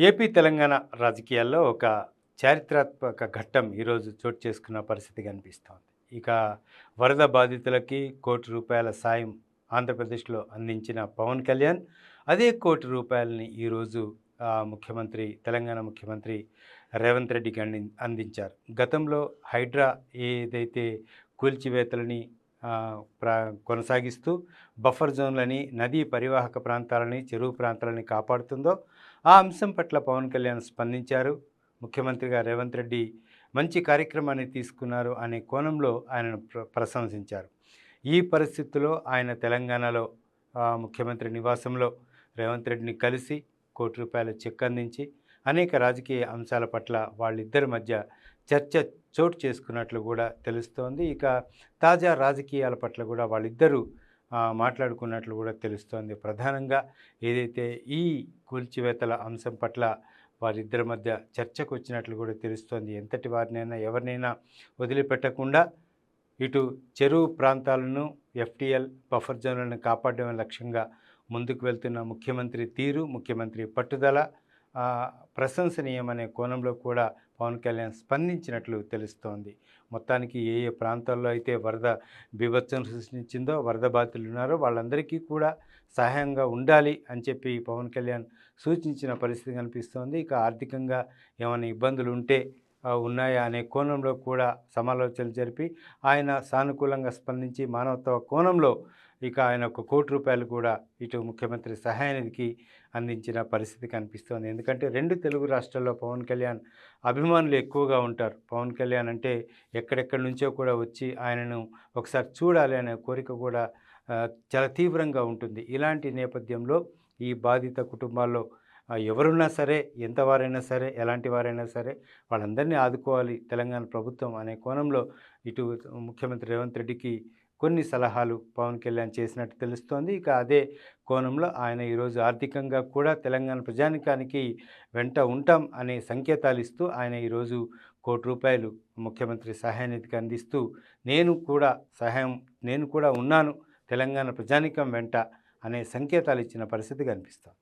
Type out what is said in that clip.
AP Telangana రాజకీయాల్లో ఒక చారిత్రాత్మక ఘట్టం ఈరోజు చోటు చేసుకున్న పరిస్థితి కనిపిస్తోంది ఇక వరద బాధితులకి కోటి రూపాయల సాయం ఆంధ్రప్రదేశ్లో అందించిన పవన్ కళ్యాణ్ అదే కోటి రూపాయలని ఈరోజు ముఖ్యమంత్రి తెలంగాణ ముఖ్యమంత్రి రేవంత్ రెడ్డికి అంది అందించారు. గతంలో హైడ్రా ఏదైతే కూల్చివేతలని కొనసాగిస్తూ బఫర్ జోన్లని నదీ పరివాహక ప్రాంతాలని చెరువు ప్రాంతాలని కాపాడుతుందో ఆ అంశం పట్ల పవన్ కళ్యాణ్ స్పందించారు. ముఖ్యమంత్రిగా రేవంత్ రెడ్డి మంచి కార్యక్రమాన్ని తీసుకున్నారు అనే కోణంలో ఆయనను ప్ర ప్రశంసించారు. ఈ పరిస్థితుల్లో ఆయన తెలంగాణలో ముఖ్యమంత్రి నివాసంలో రేవంత్ రెడ్డిని కలిసి కోటి రూపాయల చెక్ అందించి అనేక రాజకీయ అంశాల పట్ల వాళ్ళిద్దరి మధ్య చర్చ చోటు చేసుకున్నట్లు కూడా తెలుస్తోంది. ఇక తాజా రాజకీయాల పట్ల కూడా వాళ్ళిద్దరూ మాట్లాడుకున్నట్లు కూడా తెలుస్తోంది. ప్రధానంగా ఏదైతే ఈ కూల్చివేతల అంశం పట్ల వారిద్దరి మధ్య చర్చకు వచ్చినట్లు కూడా తెలుస్తోంది. ఎంతటి వారినైనా ఎవరినైనా వదిలిపెట్టకుండా ఇటు చెరువు ప్రాంతాలను ఎఫ్టీఎల్ బఫర్ జోన్లను కాపాడడమే లక్ష్యంగా ముందుకు వెళ్తున్న ముఖ్యమంత్రి తీరు ముఖ్యమంత్రి పట్టుదల ప్రశంసనీయమనే కోణంలో కూడా పవన్ కళ్యాణ్ స్పందించినట్లు తెలుస్తోంది. మొత్తానికి ఏ ఏ ప్రాంతాల్లో అయితే వరద బీభత్సం సృష్టించిందో వరద బాధితులు ఉన్నారో వాళ్ళందరికీ కూడా సహాయంగా ఉండాలి అని చెప్పి పవన్ కళ్యాణ్ సూచించిన పరిస్థితి కనిపిస్తోంది. ఇక ఆర్థికంగా ఏమైనా ఇబ్బందులు ఉంటే ఉన్నాయా అనే కోణంలో కూడా సమాలోచనలు జరిపి ఆయన సానుకూలంగా స్పందించి మానవత్వ కోణంలో ఇక ఆయన ఒక కోటి రూపాయలు కూడా ఇటు ముఖ్యమంత్రి సహాయానికి అందించిన పరిస్థితి కనిపిస్తోంది. ఎందుకంటే రెండు తెలుగు రాష్ట్రాల్లో పవన్ కళ్యాణ్ అభిమానులు ఎక్కువగా ఉంటారు. పవన్ కళ్యాణ్ అంటే ఎక్కడెక్కడి నుంచో కూడా వచ్చి ఆయనను ఒకసారి చూడాలి అనే కోరిక కూడా చాలా తీవ్రంగా ఉంటుంది. ఇలాంటి నేపథ్యంలో ఈ బాధిత కుటుంబాల్లో ఎవరున్నా సరే ఎంతవారైనా సరే ఎలాంటి వారైనా సరే వాళ్ళందరినీ ఆదుకోవాలి తెలంగాణ ప్రభుత్వం అనే కోణంలో ఇటు ముఖ్యమంత్రి రేవంత్ రెడ్డికి కొన్ని సలహాలు పవన్ కళ్యాణ్ చేసినట్టు తెలుస్తోంది. ఇక అదే కోణంలో ఆయన ఈరోజు ఆర్థికంగా కూడా తెలంగాణ ప్రజానికానికి వెంట ఉంటాం అనే సంకేతాలు ఇస్తూ ఆయన ఈరోజు కోటి రూపాయలు ముఖ్యమంత్రి సహాయనిధికి అందిస్తూ నేను కూడా సహాయం నేను కూడా ఉన్నాను తెలంగాణ ప్రజానికం వెంట అనే సంకేతాలు ఇచ్చిన పరిస్థితి కనిపిస్తోంది.